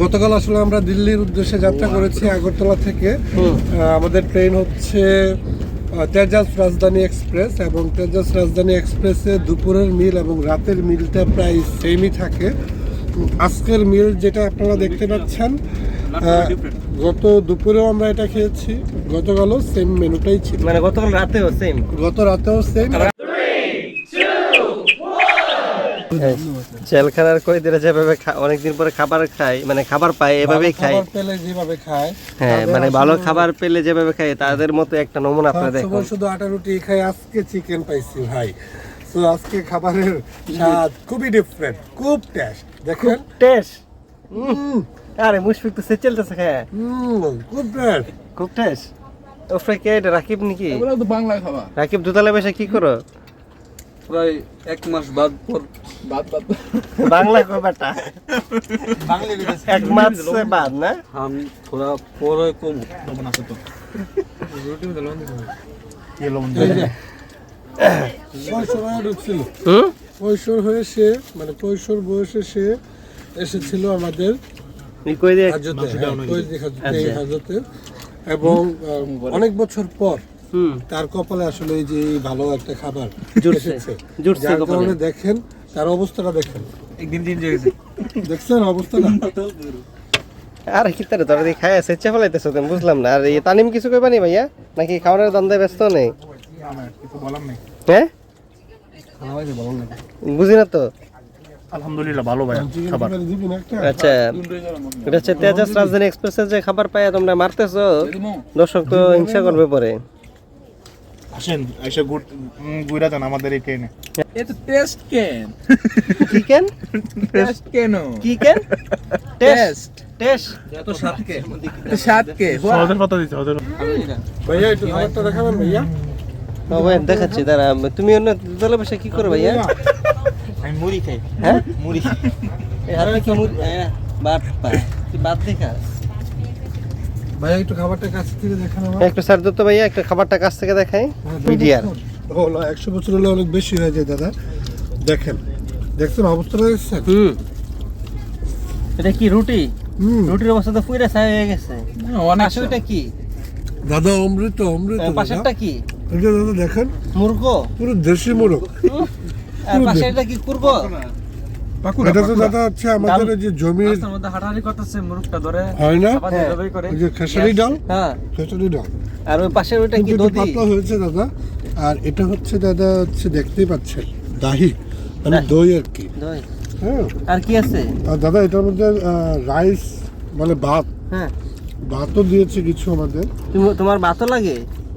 গতকাল আসলে আমরা দিল্লির উদ্দেশ্যে যাত্রা করেছি আগরতলা থেকে। আমাদের ট্রেন হচ্ছে তেজাস রাজধানী এক্সপ্রেস এবং তেজাস রাজধানী এক্সপ্রেসে দুপুরের মিল এবং রাতের মিলটা প্রায় সেমই থাকে। আজকের মিল যেটা আপনারা দেখতে পাচ্ছেন গত দুপুরেও আমরা এটা খেয়েছি গতকালও সেম মেনুটাই ছিল। মানে গতকাল রাতেও সেম গত রাতেও সেম জেলখানার কয়েদিরা যেভাবে খা- অনেকদিন পরে খাবার খায় মানে খাবার পায় এভাবেই খায়। পেলে যেভাবে খায় হ্যাঁ মানে ভালো খাবার পেলে যেভাবে খায় তাদের মতো একটা নমুনা আপনারা দেখুন। শুধু আটা রুটি খাই আজকে চিকেন পাইছি ভাই। তো আজকে খাবারের স্বাদ খুবই ডিফারেন্ট খুব টেস্ট দেখেন? টেস্ট হুম, আরে মুশফিক তো সে চলতেছে হ্যাঁ। হুম, খুব টেস্ট খুব টেস্ট ওফরে কে এটা রাকিব নাকি? তো বাংলা খাবার। রাকিব দুতলা বসে কি করো? প্রায় এক মাস বাদ পর বাদ বাদ। বাংলা এক মাস সে বাদ না? আমি থোড়া পরে কম। লবণ আছে তো। এই যে, কৈশোর ঢুকছিল। কৈশোর হয়ে সে মানে কৈশোর বয়সে সে এসেছিল আমাদের হাজতে হ্যাঁ, আচ্ছা। এবং অনেক বছর পর হুম। তার কপালে আসলে এই যে ভালো একটা খাবার জুটছে, এসেছে। যার কারণে দেখেন তার অবস্থাটা দেখেন। একদিন দিন জেগেছে দেখছেন অবস্থাটা? আর কি তারে তোরা দিয়ে খায় সেচে ফেলাইতেছো তুমি বুঝলাম না। আর এই তানিম কিছু কইবা নি ভাইয়া? নাকি খাওয়ানোর দ্বন্দ্বে ব্যস্ত নেই? কিছু বলার নেই। হ্যাঁ বুঝি না তো। আলহামদুলিল্লাহ ভালো ভাই একটা আচ্ছা এটা হচ্ছে তেজাস রাজধানী এক্সপ্রেসের যে খাবার পাই তোমরা মারতেছো দর্শক তো হিংসা করবে পরে। আসেন এসে ঘুরে যান আমাদের এই ট্রেনে এটা টেস্ট কেন? কি কেন? টেস্ট কেন? কি কেন? টেস্ট টেস্ট টেস্ট এত স্বাদ কে ভাইয়া একটু খাবারটা দেখাবেন ভাইয়া? ও ভাই দেখাচ্ছি দাঁড়া তুমি অন্য দলে বসে কি করো ভাইয়া? আমি মুড়ি খাই। হ্যাঁ? মুড়ি এই হাতে কি মুড়ি হ্যাঁ, পা তুই বাদ দেখা ভাইয়া একটু খাবারটা কাছ থেকে দেখান একটু স্যার দত্ত ভাইয়া একটু খাবারটা কাছ থেকে দেখাই। মিডিয়ার। হলো একশো বছর হলে অনেক বেশি হয়ে যায় দাদা। দেখেন দেখছেন অবস্থাটা দেখছেন হুম। এটা কি রুটি? হুম। রুটির অবস্থা তো পুরো ছাই হয়ে গেছে। অনেক ওটা কি? দাদা অমৃত অমৃত পাশেরটা কি? এটা দাদা দেখেন। মুরগ? পুরো দেশি আর পাশেরটা কি করব এটা তো দাদা হচ্ছে আমাদের যে জমির মধ্যে হাঁটাহাঁটি করতেছে মুরুখটা ধরে। হয় না? আবার। এভাবেই করে। ওই যে খেসারি ডাল? খেসারি ডাল। আর ওই পাশের ওটা কি দধি? পাতলা হয়েছে দাদা। আর এটা হচ্ছে দাদা হচ্ছে দেখতেই পাচ্ছেন দাহি। মানে দই আর কি। দই। হ্যাঁ। আর কি আছে? আর দাদা এটার মধ্যে রাইস মানে ভাত। হ্যাঁ। ভাতও দিয়েছে কিছু আমাদের। তোমার ভাতও লাগে?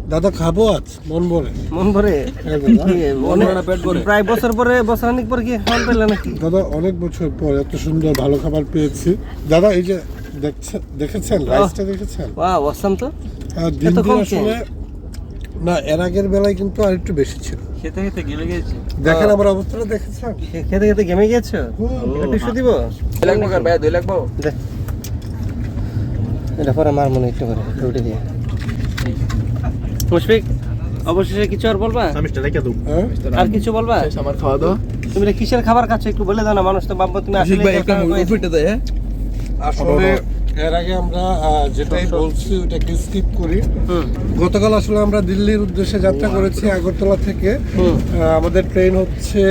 দাদা খাব আজ মন ভরে। মন ভরে? হ্যাঁ দাদা কি, অনেক- ভরে না, পেট ভরে? প্রায় বছর পরে বছর অনেক পর কি খাওয়ান পেলে নাকি? দাদা অনেক বছর পর এত সুন্দর ভালো খাবার পেয়েছি। দাদা এই যে দেখছেন? দেখেছেন রাইসটা দেখেছেন? ওয়াও অসাম তো? দিন দিন আসলে না এর আগের বেলায় কিন্তু আর একটু বেশি ছিল। খেতে খেতে গেলে গেছে দেখেন আমার অবস্থাটা দেখেছেন? খেতে খেতে ঘেমে গেছো। এটা দিব? দুই লাখ টাকার ভাই দুই লাখ দে। এটা পরে মার মনে একটু করে রুটি দিয়ে। মুশফিক অবশেষে কিছু আর বলবা? দেবো হ্যাঁ? আর কিছু বলবা? আমার খাওয়া দাওয়া। তুমি কিসের খাবার খাচ্ছ একটু বলে দাও না মানুষ তো ভাববো তুমি আসলে ভাই একটা উপরটা দেয় হ্যাঁ? আসলে এর আগে আমরা যেটাই বলছি ওটাকে স্কিপ করি। গতকাল আসলে আমরা দিল্লির উদ্দেশ্যে যাত্রা করেছি আগরতলা থেকে। আমাদের ট্রেন হচ্ছে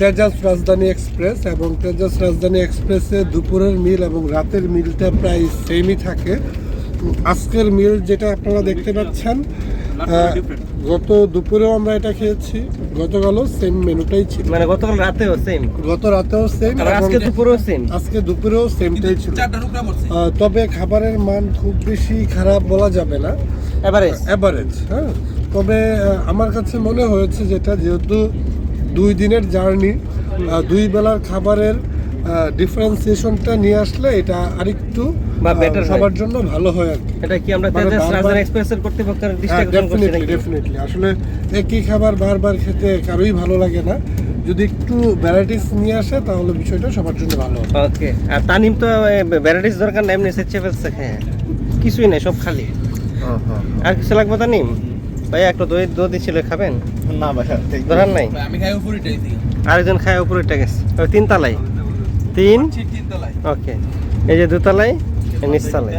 তেজাস রাজধানী এক্সপ্রেস এবং তেজাস রাজধানী এক্সপ্রেসে দুপুরের মিল এবং রাতের মিলটা প্রায় সেমই থাকে। আজকের মিল যেটা আপনারা দেখতে পাচ্ছেন গত দুপুরেও আমরা এটা খেয়েছি গতকালও সেম মেনুটাই ছিল। মানে গতকাল রাতেও সেম গত রাতেও সেম আজকে দুপুরেও সেম আজকে দুপুরেও সেমটাই ছিল। তবে খাবারের মান খুব বেশি খারাপ বলা যাবে না। এভারেজ অ্যাভারেজ হ্যাঁ। তবে আমার কাছে মনে হয়েছে যেটা যেহেতু দুই দিনের জার্নি দুই বেলার খাবারের ডিফারেন্সিয়েশনটা নিয়ে আসলে এটা আরেকটু বা হয়। সবার জন্য ভালো হয় আর কি। এটা কি আমরা মানে তেজাস রাজধানী এক্সপ্রেসের কর্তৃপক্ষের দৃষ্টি আকর্ষণ করছি নাকি? ডেফিনেটলি আসলে একই খাবার বারবার খেতে কারোই ভালো লাগে না। যদি একটু ভ্যারাইটিস নিয়ে আসে তাহলে বিষয়টা সবার জন্য ভালো হবে। ওকে আর তানিম তো ভ্যারাইটিস দরকার না এমনি সেচে ফেলছে। হ্যাঁ কিছুই নেই সব খালি। আর কিছু লাগবে তানিম? ভাই একটা দই দই ছিল খাবেন? না ভাই ধরার নাই? আমি খাই উপরে আরেকজন খায় উপরে গেছে। ওই তিন তালাই তিন? ওকে। এই যে দুতলায় নিচতলায়।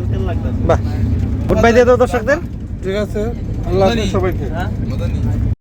বাহ। গুড বাই দিয়ে দাও দর্শকদের। ঠিক আছে আল্লাহ সবাইকে।